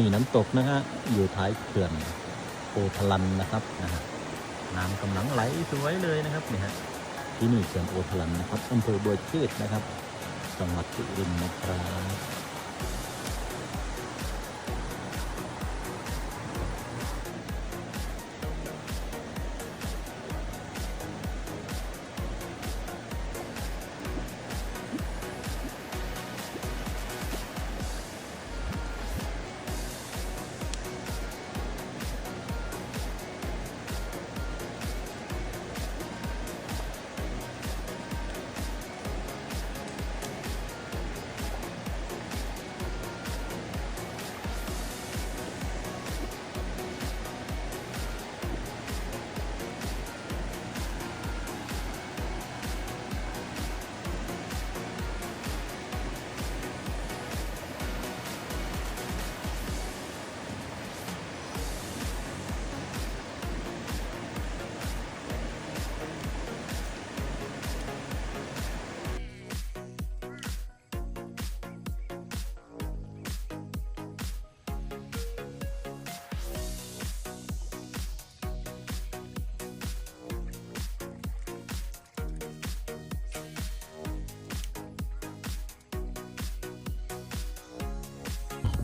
นี่น้ำตกนะฮะอยู่ท้ายเขื่อนโพธลันนะครับนะฮะน้ำกำลังไหลสวยเลยนะครับนี่ฮะที่นี่เขื่อนโอทลันนะครับอำเภอบัวชืดนะครับจังหวัดสุรินทร์นะครับ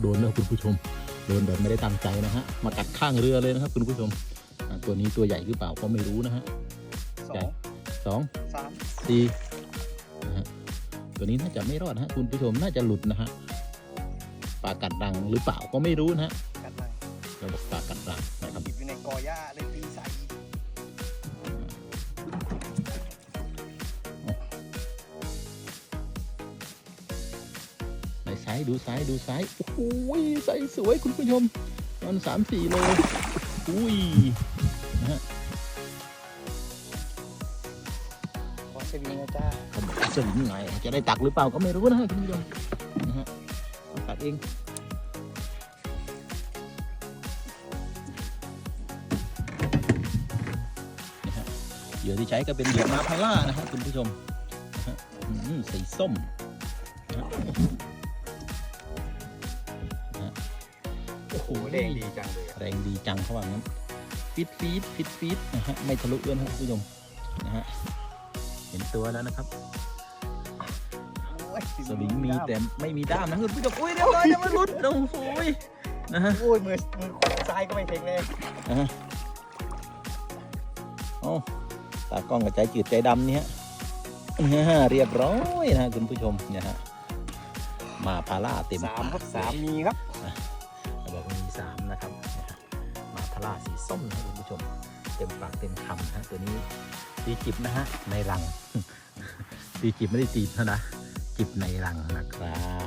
โดนแล้วคุณผู้ชม โดนแบบไม่ได้ตั้งใจนะฮะ มากัดข้างเรือเลยนะครับคุณผู้ชมอ่าตัวนี้ตัวใหญ่หรือเปล่าก็ไม่รู้นะฮะ สอใหญ่ งสองสามสี่นะฮะ ตัวนี้น่าจะไม่รอดนะฮะคุณผู้ชมน่าจะหลุดนะฮะ ปลากัดรังหรือเปล่าก็ไม่รู้นะฮะกัดลังระบบปลากัดรังนะครับติดอยู่ในกอหญ้าเลย ไหนซ้ายดูซ้ายดูซ้ายโอ้โหใสสวยคุณผู้ชมมันสามสี่โลอุ้ยขอสวิงนะจ้าเขาบอกว่าสวิงไงจะได้ตักหรือเปล่าก็ไม่รู้นะฮะคุณผู้ชมนะฮะต้องตักเองนะฮะเหยื่อที่ใช้ก็เป็นเหยื่อมาพาร่านะฮะคุณผู้ชมนะฮะอืมสีส้ม โอ้โหโอ้แรงดีจังเลยอะแรงดีจังเขาว่างั้นฟีดฟีดฟีดฟีดนะฮะไม่ทะลุด้วยนะครับคุณผู้ชมนะฮะเห็นตัวแล้วนะครับโอ้ยสวิงมีแต่ไม่มีด้ามนะคุณผู้ชมอุ้ยเรียบร้อยแล้วมันหลุดโอ้โหยนะฮะโอ้ยมือมือขวาซ้ายก็ไม่เทงเลยนะฮะโอ้ตากล้องกับใจจืดใจดำเนี่ยนะฮะเรียบร้อยนะฮะคุณผู้ชมเนี่ยฮะมาพาร่าเต็มสามครับปกสามมีครับ เขาบอกว่ามีสามนะครับ มาพาร่าสีส้มนะคุณผู้ชม เต็มปากเต็มคำนะตัวนี้ตีจิบนะฮะในรังตีจิบไม่ได้ตีบนะนะจิบในรังนะครับ